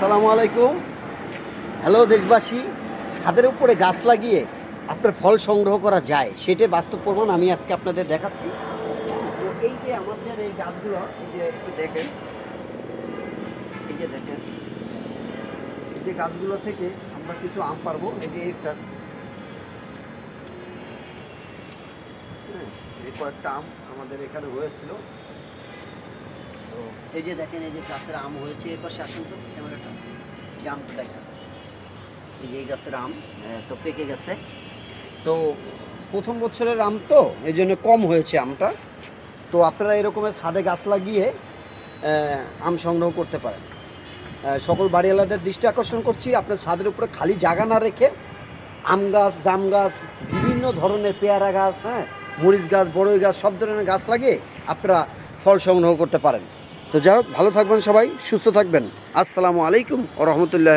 আসসালামু আলাইকুম। হ্যালো দেশবাসী ছাদের উপরে গাছ লাগিয়ে আপনার ফল সংগ্রহ করা যায় সেটাই বাস্তব প্রমাণ আমি আজকে আপনাদের দেখাচ্ছি। তো এই যে আমাদের এই গাছগুলো এই যে একটু দেখেন এই যে দেখেন এই যে গাছগুলো থেকে আমরা কিছু আম পারব এই যে একটা হ্যাঁ, কয়েকটা আম আমাদের এখানে হয়েছিল। এই যে দেখেন, এই যে গাছের আম হয়েছে এরপর পাশে আসুন তো ক্যামেরাটা এই যে এই গাছের আম তো পেকে গেছে। তো প্রথম বছরের আম তো, এই জন্য কম হয়েছে আমটা। তো আপনারা এরকমের ছাদে গাছ লাগিয়ে আম সংগ্রহ করতে পারেন। সকল বাড়িওয়ালাদের দৃষ্টি আকর্ষণ করছি, আপনার ছাদের উপরে খালি জায়গা না রেখে আম গাছ, জাম গাছ, বিভিন্ন ধরনের পেয়ারা গাছ হ্যাঁ মরিচ গাছ, বড়ই গাছ, সব ধরনের গাছ লাগিয়ে আপনারা ফল সংগ্রহ করতে পারেন। তো যাই হোক ভালো থাকবেন সবাই সুস্থ থাকবেন। আসসালামু আলাইকুম ও রহমতুল্লাহ